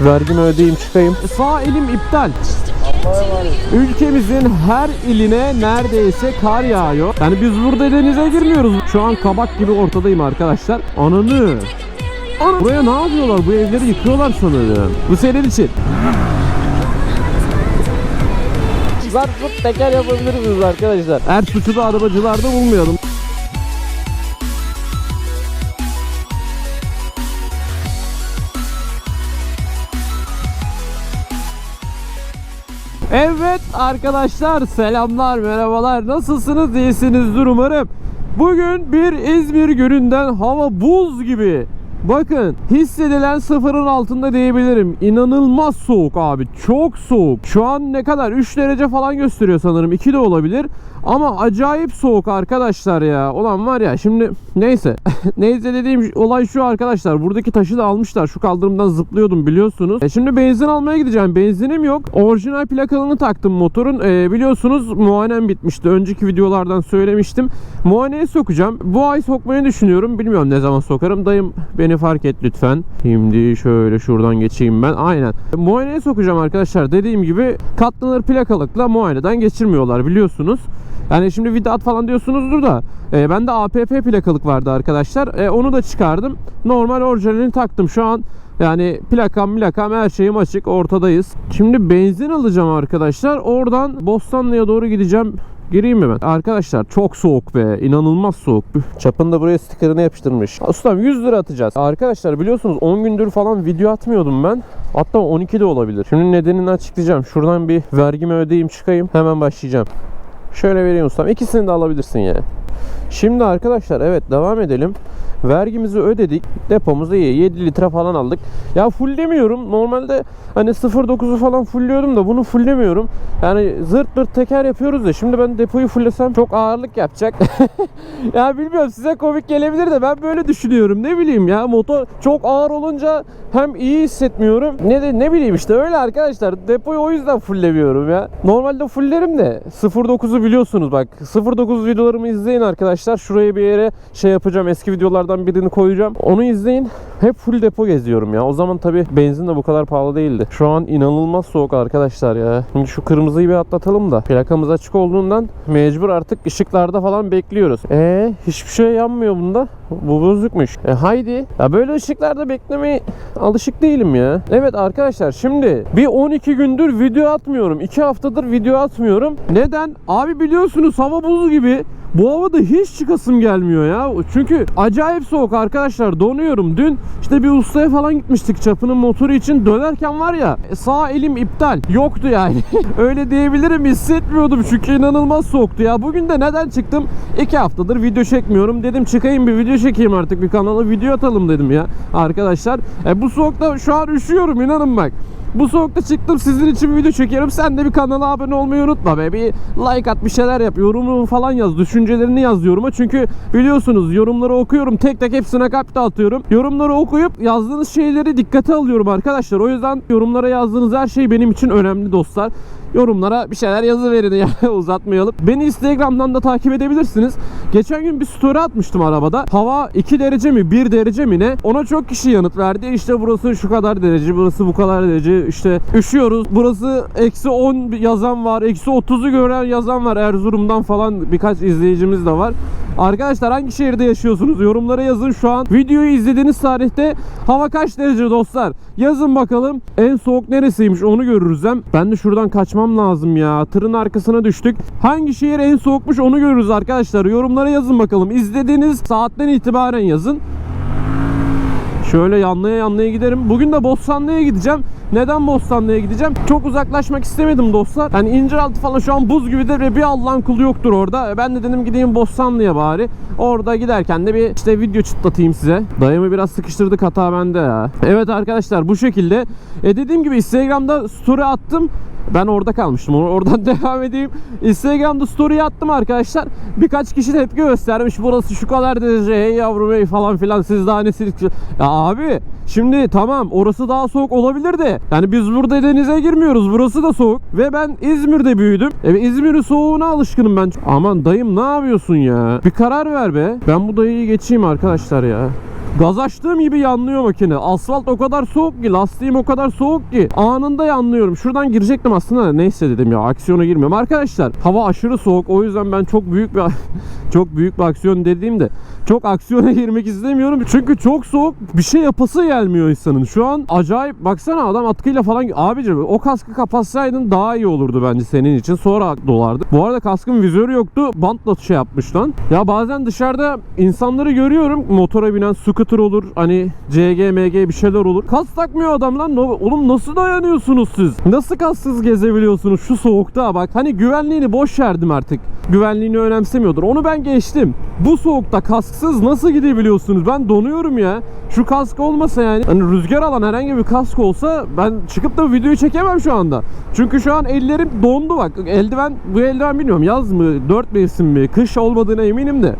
Vergimi ödeyeyim çıkayım. Sağ elim iptal. Ülkemizin her iline neredeyse kar yağıyor. Yani biz burada denize girmiyoruz. Şu an kabak gibi ortadayım arkadaşlar. Ananı. Ana- Buraya ne yapıyorlar? Bu evleri yıkıyorlar sanırım. Bu senin için. Zırt teker yapabilir miyiz arkadaşlar? Her suçu da arabacılarda bulmayalım. Evet arkadaşlar selamlar merhabalar nasılsınız iyisinizdir umarım. Bugün bir İzmir gününden hava buz gibi. Bakın hissedilen sıfırın altında diyebilirim. İnanılmaz soğuk abi. Çok soğuk. Şu an ne kadar? 3 derece falan gösteriyor sanırım. 2 de olabilir. Ama acayip soğuk arkadaşlar ya. Olan var ya şimdi neyse. neyse dediğim olay şu arkadaşlar. Buradaki taşı da almışlar. Şu kaldırımdan zıplıyordum biliyorsunuz. E şimdi benzin almaya gideceğim. Benzinim yok. Orijinal plakalını taktım motorun. E, biliyorsunuz muayenem bitmişti. Önceki videolardan söylemiştim. Muayeneye sokacağım. Bu ay sokmayı düşünüyorum. Bilmiyorum ne zaman sokarım. Dayım beni fark et lütfen. Şimdi şöyle şuradan geçeyim ben. Aynen. Muayeneye sokacağım arkadaşlar. Dediğim gibi katlanır plakalıkla muayeneden geçirmiyorlar biliyorsunuz. Yani şimdi vidat falan diyorsunuzdur da e, ben de APP plakalık vardı arkadaşlar. E, onu da çıkardım. Normal orijinalini taktım. Şu an yani plakam plakam her şeyim açık ortadayız. Şimdi benzin alacağım arkadaşlar. Oradan Bostanlı'ya doğru gideceğim. Gireyim mi ben? Arkadaşlar çok soğuk be. İnanılmaz soğuk. Çapını da buraya stikerini yapıştırmış. Ustam 100 lira atacağız. Arkadaşlar biliyorsunuz 10 gündür falan video atmıyordum ben. Hatta 12 de olabilir. Şimdi nedenini açıklayacağım. Şuradan bir vergimi ödeyeyim çıkayım. Hemen başlayacağım. Şöyle vereyim ustam. İkisini de alabilirsin ya. Şimdi arkadaşlar evet devam edelim. Vergimizi ödedik. Depomuzu iyi. 7 litre falan aldık. Ya full demiyorum. Normalde hani 0.9'u falan fullliyordum da bunu fulllemiyorum. Yani zırt pırt teker yapıyoruz da şimdi ben depoyu fulllesem çok ağırlık yapacak. ya bilmiyorum size komik gelebilir de ben böyle düşünüyorum. Ne bileyim ya motor çok ağır olunca hem iyi hissetmiyorum. Ne de ne bileyim işte öyle arkadaşlar. Depoyu o yüzden fulllemiyorum ya. Normalde fulllerim de 0.9'u biliyorsunuz bak. 0.9 videolarımı izleyin arkadaşlar. Şuraya bir yere şey yapacağım. Eski videolardan birini koyacağım. Onu izleyin. Hep full depo geziyorum ya. O zaman tabi benzin de bu kadar pahalı değildi. Şu an inanılmaz soğuk arkadaşlar ya. Şimdi şu kırmızıyı bir atlatalım da. Plakamız açık olduğundan mecbur artık ışıklarda falan bekliyoruz. Eee hiçbir şey yanmıyor bunda. Bu bozukmuş. E haydi. Ya böyle ışıklarda beklemeye alışık değilim ya. Evet arkadaşlar şimdi bir 12 gündür video atmıyorum. 2 haftadır video atmıyorum. Neden? Abi biliyorsunuz hava buzu gibi. Bu havada hiç çıkasım gelmiyor ya. Çünkü acayip soğuk arkadaşlar. Donuyorum. Dün işte bir ustaya falan gitmiştik çapının motoru için. Dönerken var ya sağ elim iptal. Yoktu yani. Öyle diyebilirim. Hissetmiyordum çünkü inanılmaz soğuktu ya. Bugün de neden çıktım? 2 haftadır video çekmiyorum. Dedim çıkayım bir video çekeyim artık. Bir kanala video atalım dedim ya. Arkadaşlar. E, bu soğukta şu an üşüyorum inanın bak. Bu soğukta çıktım sizin için video çekiyorum. Sen de bir kanala abone olmayı unutma be. Bir like at bir şeyler yap. Yorumunu falan yaz. Düşüncelerini yaz yoruma. Çünkü biliyorsunuz yorumları okuyorum. Tek tek hepsine kalp de atıyorum. Yorumları okuyup yazdığınız şeyleri dikkate alıyorum arkadaşlar. O yüzden yorumlara yazdığınız her şey benim için önemli dostlar. Yorumlara bir şeyler yazıverin ya uzatmayalım. Beni Instagram'dan da takip edebilirsiniz. Geçen gün bir story atmıştım arabada. Hava 2 derece mi 1 derece mi ne? Ona çok kişi yanıt verdi. İşte burası şu kadar derece, burası bu kadar derece. İşte üşüyoruz. Burası eksi 10 yazan var. Eksi 30'u gören yazan var. Erzurum'dan falan birkaç izleyicimiz de var. Arkadaşlar hangi şehirde yaşıyorsunuz? Yorumlara yazın şu an. Videoyu izlediğiniz tarihte hava kaç derece dostlar? Yazın bakalım. En soğuk neresiymiş onu görürüz hem. Ben de şuradan kaçmam lazım ya. Tırın arkasına düştük. Hangi şehir en soğukmuş onu görürüz arkadaşlar. Yorumlara yazın bakalım. İzlediğiniz saatten itibaren yazın. Şöyle yanlaya yanlaya giderim. Bugün de Bostanlı'ya gideceğim. Neden Bostanlı'ya gideceğim? Çok uzaklaşmak istemedim dostlar. Hani İnciraltı falan şu an buz gibidir ve bir Allah'ın kulu yoktur orada. Ben de dedim gideyim Bostanlı'ya bari. Orada giderken de bir işte video çıtlatayım size. Dayımı biraz sıkıştırdık hata bende ya. Evet arkadaşlar bu şekilde. E dediğim gibi Instagram'da story attım. Ben orada kalmıştım. Or- Oradan devam edeyim. Instagram'da story attım arkadaşlar. Birkaç kişi tepki göstermiş. Burası şu kadar derece. Hey yavrum hey falan filan. Siz daha ne silik- Ya abi şimdi tamam orası daha soğuk olabilir de. Yani biz burada denize girmiyoruz. Burası da soğuk. Ve ben İzmir'de büyüdüm. E, İzmir'in soğuğuna alışkınım ben. Aman dayım ne yapıyorsun ya? Bir karar ver be. Ben bu dayıyı geçeyim arkadaşlar ya. Gaz açtığım gibi yanlıyor makine. Asfalt o kadar soğuk ki, lastiğim o kadar soğuk ki anında yanlıyorum. Şuradan girecektim aslında da neyse dedim ya aksiyona girmiyorum. Arkadaşlar hava aşırı soğuk. O yüzden ben çok büyük bir çok büyük bir aksiyon dediğimde çok aksiyona girmek istemiyorum. Çünkü çok soğuk bir şey yapası gelmiyor insanın. Şu an acayip baksana adam atkıyla falan abicim o kaskı kapatsaydın daha iyi olurdu bence senin için. Sonra dolardı. Bu arada kaskın vizörü yoktu. Bantla şey yapmış lan. Ya bazen dışarıda insanları görüyorum. Motora binen scooter olur. Hani CG, MG bir şeyler olur. Kask takmıyor adam lan. Oğlum nasıl dayanıyorsunuz siz? Nasıl kasksız gezebiliyorsunuz şu soğukta? Bak hani güvenliğini boş verdim artık. Güvenliğini önemsemiyordur. Onu ben geçtim. Bu soğukta kasksız nasıl gidebiliyorsunuz? Ben donuyorum ya. Şu kask olmasa yani hani rüzgar alan herhangi bir kask olsa ben çıkıp da videoyu çekemem şu anda. Çünkü şu an ellerim dondu bak. Eldiven bu eldiven bilmiyorum yaz mı, dört mevsim mi, kış olmadığına eminim de.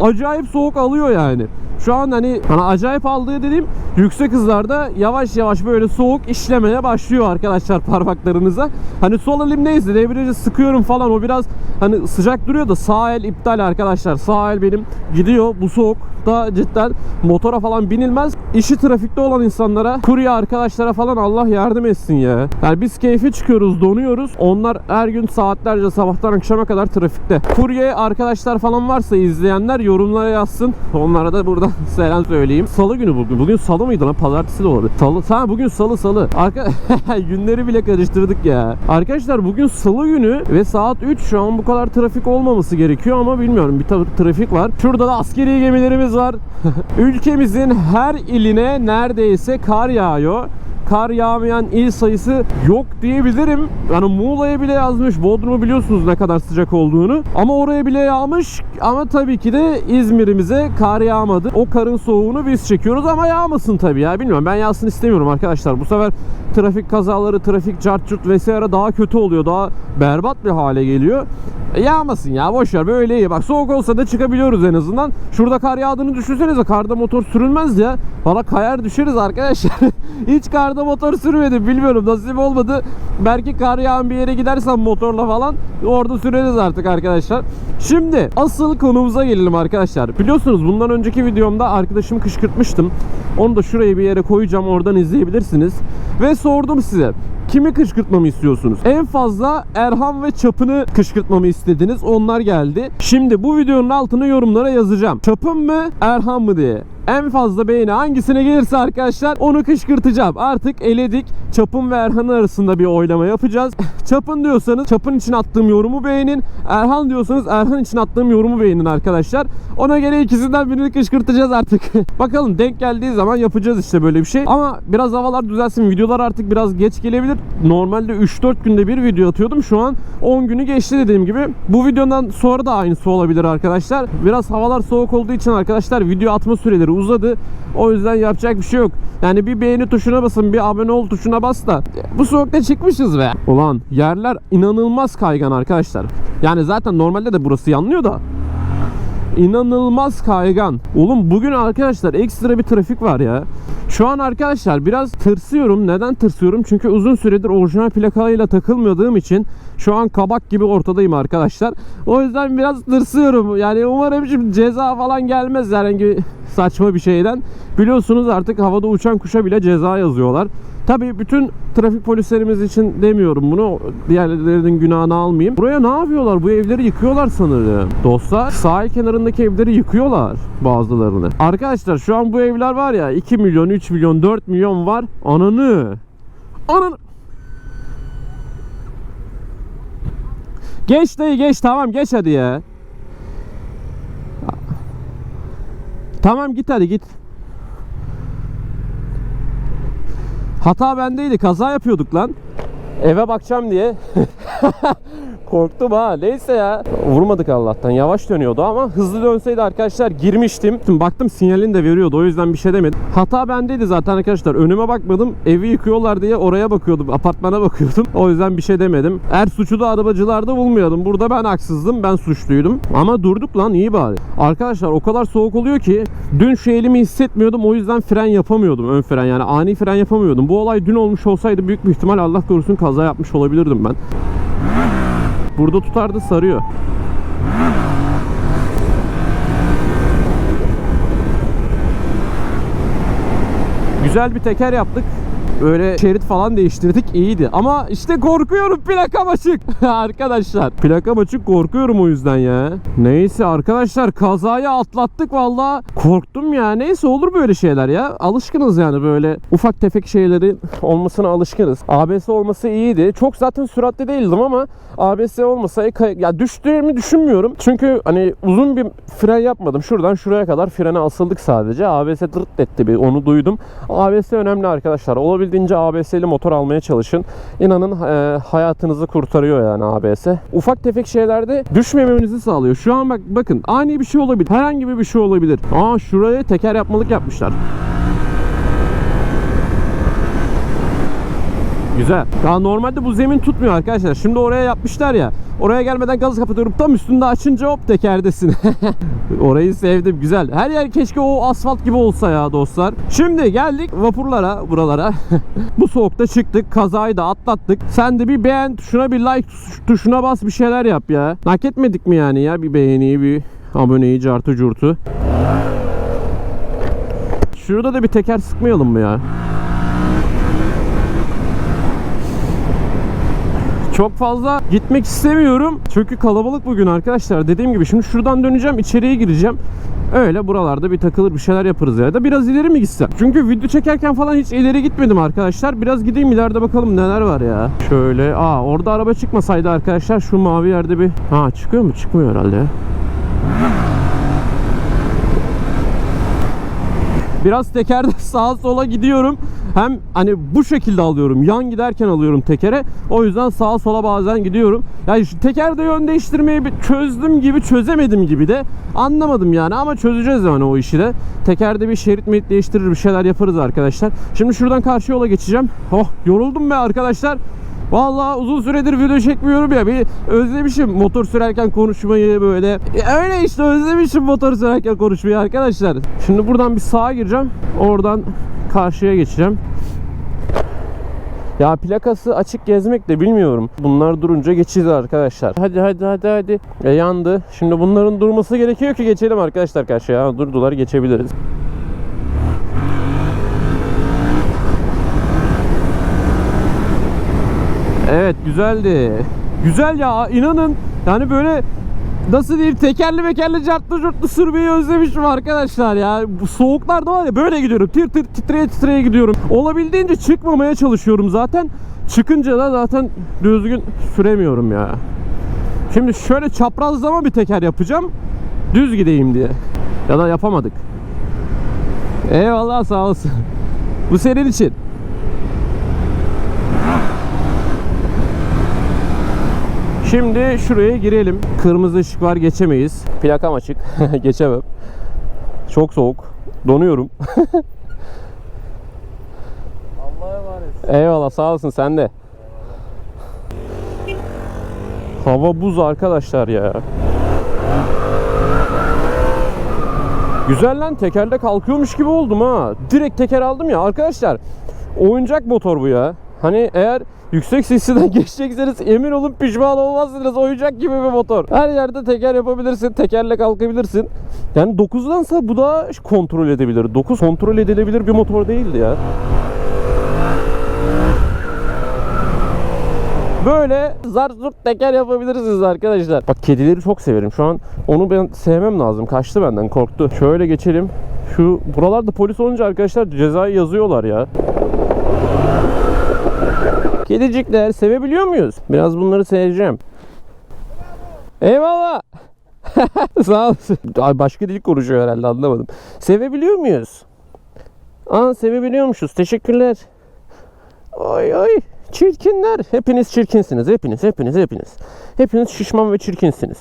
Acayip soğuk alıyor yani. Şu an hani, hani acayip aldığı dediğim yüksek hızlarda yavaş yavaş böyle soğuk işlemeye başlıyor arkadaşlar parmaklarınıza. Hani sol elim neyse debriyajı sıkıyorum falan o biraz hani sıcak duruyor da sağ el iptal arkadaşlar. Sağ el benim gidiyor bu soğukta cidden motora falan binilmez. İşi trafikte olan insanlara, kurye arkadaşlara falan Allah yardım etsin ya. Yani biz keyfe çıkıyoruz, donuyoruz. Onlar her gün saatlerce sabahtan akşama kadar trafikte. Kurye arkadaşlar falan varsa izleyenler yorumlara yazsın. Onlara da buradan selam söyleyeyim. Salı günü bugün. Bugün salı mıydı lan? Pazartesi de olabilir. Salı. Ha bugün salı salı. Arka günleri bile karıştırdık ya. Arkadaşlar bugün salı günü ve saat 3 şu an bu kadar trafik olmaması gerekiyor ama bilmiyorum bir trafik var. Şurada da askeri gemilerimiz var. Ülkemizin her iline neredeyse kar yağıyor kar yağmayan il sayısı yok diyebilirim. Yani Muğla'ya bile yazmış. Bodrum'u biliyorsunuz ne kadar sıcak olduğunu. Ama oraya bile yağmış. Ama tabii ki de İzmir'imize kar yağmadı. O karın soğuğunu biz çekiyoruz ama yağmasın tabii ya. Bilmiyorum ben yağsın istemiyorum arkadaşlar. Bu sefer trafik kazaları, trafik cart curt vesaire daha kötü oluyor. Daha berbat bir hale geliyor. E, yağmasın ya boş ver böyle iyi. Bak soğuk olsa da çıkabiliyoruz en azından. Şurada kar yağdığını düşünsenize. Karda motor sürülmez ya. Valla kayar düşeriz arkadaşlar. Hiç karda motor sürmedim. Bilmiyorum nasip olmadı. Belki kar yağan bir yere gidersem motorla falan orada süreriz artık arkadaşlar. Şimdi asıl konumuza gelelim arkadaşlar. Biliyorsunuz bundan önceki videomda arkadaşımı kışkırtmıştım. Onu da şuraya bir yere koyacağım. Oradan izleyebilirsiniz. Ve sordum size. Kimi kışkırtmamı istiyorsunuz? En fazla Erhan ve Çapın'ı kışkırtmamı istediniz. Onlar geldi. Şimdi bu videonun altına yorumlara yazacağım. Çapın mı Erhan mı diye. En fazla beğeni hangisine gelirse arkadaşlar onu kışkırtacağım. Artık eledik. Çapın ve Erhan'ın arasında bir oylama yapacağız. Çapın diyorsanız Çapın için attığım yorumu beğenin. Erhan diyorsanız Erhan için attığım yorumu beğenin arkadaşlar. Ona göre ikisinden birini kışkırtacağız artık. Bakalım denk geldiği zaman yapacağız işte böyle bir şey. Ama biraz havalar düzelsin. Videolar artık biraz geç gelebilir. Normalde 3-4 günde bir video atıyordum. Şu an 10 günü geçti dediğim gibi. Bu videodan sonra da aynısı olabilir arkadaşlar. Biraz havalar soğuk olduğu için arkadaşlar video atma süreleri uzadı. O yüzden yapacak bir şey yok. Yani bir beğeni tuşuna basın, bir abone ol tuşuna bas da bu soğukta çıkmışız be. Ulan yerler inanılmaz kaygan arkadaşlar. Yani zaten normalde de burası yanlıyor da İnanılmaz kaygan. Oğlum bugün arkadaşlar ekstra bir trafik var ya. Şu an arkadaşlar biraz tırsıyorum. Neden tırsıyorum? Çünkü uzun süredir orijinal plakayla takılmadığım için şu an kabak gibi ortadayım arkadaşlar. O yüzden biraz tırsıyorum. Yani umarım şimdi ceza falan gelmez herhangi saçma bir şeyden. Biliyorsunuz artık havada uçan kuşa bile ceza yazıyorlar. Tabii bütün trafik polislerimiz için demiyorum bunu. Diğerlerinin günahını almayayım. Buraya ne yapıyorlar? Bu evleri yıkıyorlar sanırım. Dostlar sahil kenarındaki evleri yıkıyorlar bazılarını. Arkadaşlar şu an bu evler var ya 2 milyon, 3 milyon, 4 milyon var. Ananı. Ananı. Geç dayı geç tamam geç hadi ya. Tamam git hadi git. Hata bendeydi. Kaza yapıyorduk lan. Eve bakacağım diye. Korktum ha. Neyse ya. Vurmadık Allah'tan. Yavaş dönüyordu ama hızlı dönseydi arkadaşlar girmiştim. Şimdi baktım sinyalini de veriyordu. O yüzden bir şey demedim. Hata bendeydi zaten arkadaşlar. Önüme bakmadım. Evi yıkıyorlar diye oraya bakıyordum. Apartmana bakıyordum. O yüzden bir şey demedim. Er suçu da arabacılarda bulmuyordum. Burada ben haksızdım. Ben suçluydum. Ama durduk lan iyi bari. Arkadaşlar o kadar soğuk oluyor ki dün şu elimi hissetmiyordum. O yüzden fren yapamıyordum. Ön fren yani ani fren yapamıyordum. Bu olay dün olmuş olsaydı büyük bir ihtimal Allah korusun kaza yapmış olabilirdim ben. Burada tutardı sarıyor. Güzel bir teker yaptık. Böyle şerit falan değiştirdik iyiydi. Ama işte korkuyorum plakam açık. arkadaşlar plakam açık korkuyorum o yüzden ya. Neyse arkadaşlar kazayı atlattık valla. Korktum ya. Neyse olur böyle şeyler ya. Alışkınız yani böyle ufak tefek şeylerin olmasına alışkınız. ABS olması iyiydi. Çok zaten süratli değildim ama ABS olmasa kay- ya düştüğümü düşünmüyorum. Çünkü hani uzun bir fren yapmadım. Şuradan şuraya kadar frene asıldık sadece. ABS dırt etti bir onu duydum. ABS önemli arkadaşlar. Olabildiğince ABS'li motor almaya çalışın. İnanın e, hayatınızı kurtarıyor yani ABS. Ufak tefek şeylerde düşmemenizi sağlıyor. Şu an bak bakın ani bir şey olabilir. Herhangi bir şey olabilir. Aa şuraya teker yapmalık yapmışlar. Güzel. Ya normalde bu zemin tutmuyor arkadaşlar. Şimdi oraya yapmışlar ya. Oraya gelmeden gazı kapatıyorum. Tam üstünde açınca hop tekerdesin. Orayı sevdim. Güzel. Her yer keşke o asfalt gibi olsa ya dostlar. Şimdi geldik vapurlara buralara. bu soğukta çıktık. Kazayı da atlattık. Sen de bir beğen tuşuna bir like tuş- tuşuna bas bir şeyler yap ya. Hak etmedik mi yani ya bir beğeniyi bir aboneyi cartı curtu. Şurada da bir teker sıkmayalım mı ya? Çok fazla gitmek istemiyorum. Çünkü kalabalık bugün arkadaşlar. Dediğim gibi şimdi şuradan döneceğim, içeriye gireceğim. Öyle buralarda bir takılır bir şeyler yaparız ya da biraz ileri mi gitsem? Çünkü video çekerken falan hiç ileri gitmedim arkadaşlar. Biraz gideyim ileride bakalım neler var ya. Şöyle aa orada araba çıkmasaydı arkadaşlar şu mavi yerde bir ha çıkıyor mu? Çıkmıyor herhalde Biraz tekerde sağa sola gidiyorum. Hem hani bu şekilde alıyorum. Yan giderken alıyorum tekere. O yüzden sağa sola bazen gidiyorum. Yani şu tekerde yön değiştirmeyi bir çözdüm gibi çözemedim gibi de anlamadım yani ama çözeceğiz yani o işi de. Tekerde bir şerit merit değiştirir bir şeyler yaparız arkadaşlar. Şimdi şuradan karşı yola geçeceğim. Oh yoruldum be arkadaşlar. Vallahi uzun süredir video çekmiyorum ya. Bir özlemişim motor sürerken konuşmayı böyle. Ya Öyle işte özlemişim motor sürerken konuşmayı arkadaşlar. Şimdi buradan bir sağa gireceğim. Oradan karşıya geçeceğim. Ya plakası açık gezmek de bilmiyorum. Bunlar durunca geçeceğiz arkadaşlar. Hadi hadi hadi hadi. E, yandı. Şimdi bunların durması gerekiyor ki geçelim arkadaşlar karşıya. Ha, durdular geçebiliriz. Evet güzeldi. Güzel ya inanın. Yani böyle nasıl diyeyim tekerli mekerli cartlı curtlu sürmeyi özlemişim arkadaşlar ya. Bu soğuklarda var ya böyle gidiyorum. Tir tir titreye titreye gidiyorum. Olabildiğince çıkmamaya çalışıyorum zaten. Çıkınca da zaten düzgün süremiyorum ya. Şimdi şöyle çaprazlama bir teker yapacağım. Düz gideyim diye. Ya da yapamadık. Eyvallah sağ olasın. Bu senin için. Şimdi şuraya girelim. Kırmızı ışık var geçemeyiz. Plakam açık. Geçemem. Çok soğuk. Donuyorum. Allah'a emanet. Eyvallah sağ olasın sen de. Hava buz arkadaşlar ya. Güzel lan tekerde kalkıyormuş gibi oldum ha. Direkt teker aldım ya. Arkadaşlar oyuncak motor bu ya. Hani eğer yüksek sesiden geçecekseniz emin olun pişman olmazsınız. Oyuncak gibi bir motor. Her yerde teker yapabilirsin. Tekerle kalkabilirsin. Yani 9'dansa bu da kontrol edebilir. 9 kontrol edilebilir bir motor değildi ya. Böyle zar zurt teker yapabilirsiniz arkadaşlar. Bak kedileri çok severim. Şu an onu ben sevmem lazım. Kaçtı benden korktu. Şöyle geçelim. Şu buralarda polis olunca arkadaşlar cezayı yazıyorlar ya. Kedicikler sevebiliyor muyuz? Biraz bunları seveceğim. Eyvallah. Sağ olasın. Ay başka dil konuşuyor herhalde anlamadım. Sevebiliyor muyuz? Aa sevebiliyormuşuz. Teşekkürler. Ay ay çirkinler. Hepiniz çirkinsiniz. Hepiniz hepiniz hepiniz. Hepiniz şişman ve çirkinsiniz.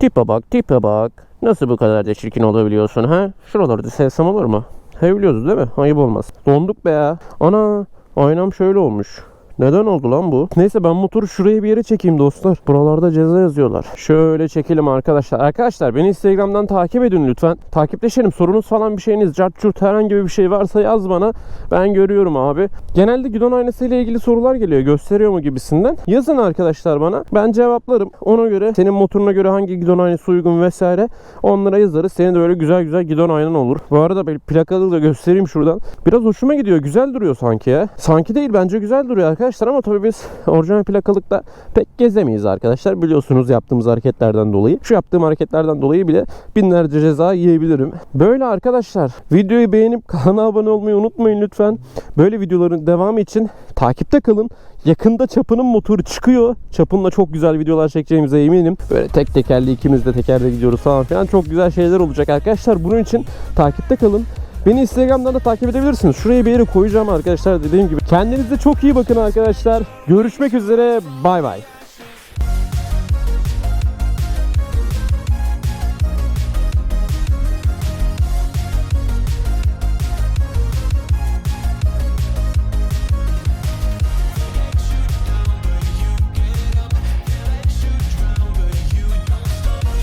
Tipe bak tipe bak. Nasıl bu kadar da çirkin olabiliyorsun ha? Şuraları da sevsem olur mu? Seviliyoruz değil mi? Ayıp olmaz. Donduk be ya. Ana aynam şöyle olmuş. Neden oldu lan bu? Neyse ben motoru şuraya bir yere çekeyim dostlar. Buralarda ceza yazıyorlar. Şöyle çekelim arkadaşlar. Arkadaşlar beni Instagram'dan takip edin lütfen. Takipleşelim. Sorunuz falan bir şeyiniz, cart curt herhangi bir şey varsa yaz bana. Ben görüyorum abi. Genelde gidon aynasıyla ilgili sorular geliyor. Gösteriyor mu gibisinden. Yazın arkadaşlar bana. Ben cevaplarım. Ona göre senin motoruna göre hangi gidon aynası uygun vesaire onlara yazarız. Senin de öyle güzel güzel gidon aynan olur. Bu arada plakalı da göstereyim şuradan. Biraz hoşuma gidiyor. Güzel duruyor sanki ya. Sanki değil bence güzel duruyor arkadaşlar ama tabii biz orijinal plakalıkla pek gezemeyiz arkadaşlar. Biliyorsunuz yaptığımız hareketlerden dolayı. Şu yaptığım hareketlerden dolayı bile binlerce ceza yiyebilirim. Böyle arkadaşlar. Videoyu beğenip kanala abone olmayı unutmayın lütfen. Böyle videoların devamı için takipte kalın. Yakında Çapı'nın motoru çıkıyor. Çapın'la çok güzel videolar çekeceğimize eminim. Böyle tek tekerli ikimiz de tekerde gidiyoruz falan filan. Çok güzel şeyler olacak arkadaşlar. Bunun için takipte kalın. Beni Instagram'dan da takip edebilirsiniz. Şuraya bir yere koyacağım arkadaşlar dediğim gibi. Kendinize çok iyi bakın arkadaşlar. Görüşmek üzere. Bay bay.